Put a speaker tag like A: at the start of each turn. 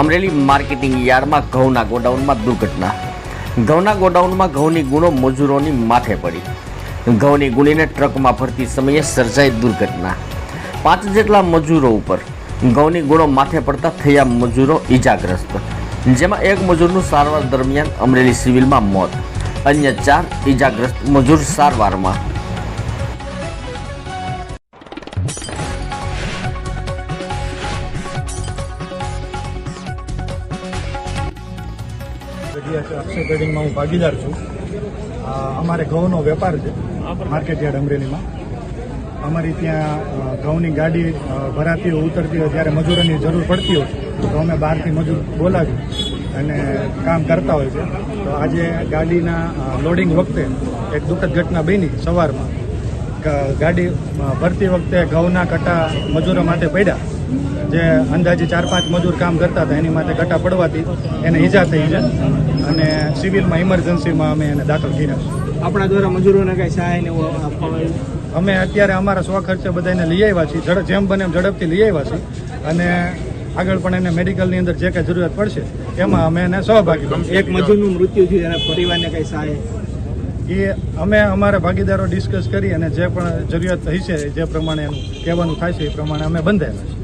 A: Amreli marketing યાર્ડમાં ઘઉંના ગોડાઉનમાં દુર્ઘટના. ઘઉંના ગોડાઉનમાં ઘઉંની ગુણો મજૂરોની માથે પડી. ઘઉંની ગુણીને ટ્રકમાં ભરતી સમયે સર્જાઈ દુર્ઘટના. પાંચ જેટલા મજૂરો ઉપર ઘઉંની ગુણો માથે પડતા થયા મજૂરો ઈજાગ્રસ્ત. જેમાં એક મજૂરનું સારવાર દરમિયાન અમરેલી સિવિલમાં મોત. અન્ય ચાર ઈજાગ્રસ્ત મજૂર સારવારમાં.
B: જગ્યા અક્ષય ટ્રેડિંગમાં હું ભાગીદાર છું. અમારે ઘઉંનો વેપાર છે માર્કેટ યાર્ડ અમરેલીમાં. અમારી ત્યાં ઘઉંની ગાડી ભરાતી હોય, ઉતરતી હોય ત્યારે મજૂરોની જરૂર પડતી હોય, તો અમે બહારથી મજૂર બોલાવી અને કામ કરતા હોય છે. તો આજે ગાડીના લોડિંગ વખતે એક દુઃખદ ઘટના બની સવારમાં. ગાડી ભરતી વખતે ઘઉંના કટા મજૂરો માટે પડ્યા. જે અંદાજે ચાર પાંચ મજૂર કામ કરતા હતા, એની માટે કટા પડવાથી એને ઈજા થઈ છે. અને સિવિલમાં ઇમરજન્સીમાં અમે એને દાખલ કર્યા છે.
C: આપણા દ્વારા મજૂરોને કઈ સહાય ને આપવામાં
B: અમે અત્યારે અમારા સ્વ ખર્ચે બધાને લઈ આવ્યા છીએ જેમ બને એમ ઝડપથી લઈ આવ્યા છીએ. અને આગળ પણ એને મેડિકલની અંદર જે કાંઈ જરૂરિયાત પડશે એમાં અમે એને સહભાગી
C: એક મજૂરનું મૃત્યુ થયું એના પરિવારને કંઈ સહાય?
B: એ અમે અમારા ભાગીદારો ડિસ્કસ કરી અને જે પણ જરૂરિયાત થઈ છે જે પ્રમાણે એનું કહેવાનું થાય છે એ પ્રમાણે અમે બંધાયેલા છીએ.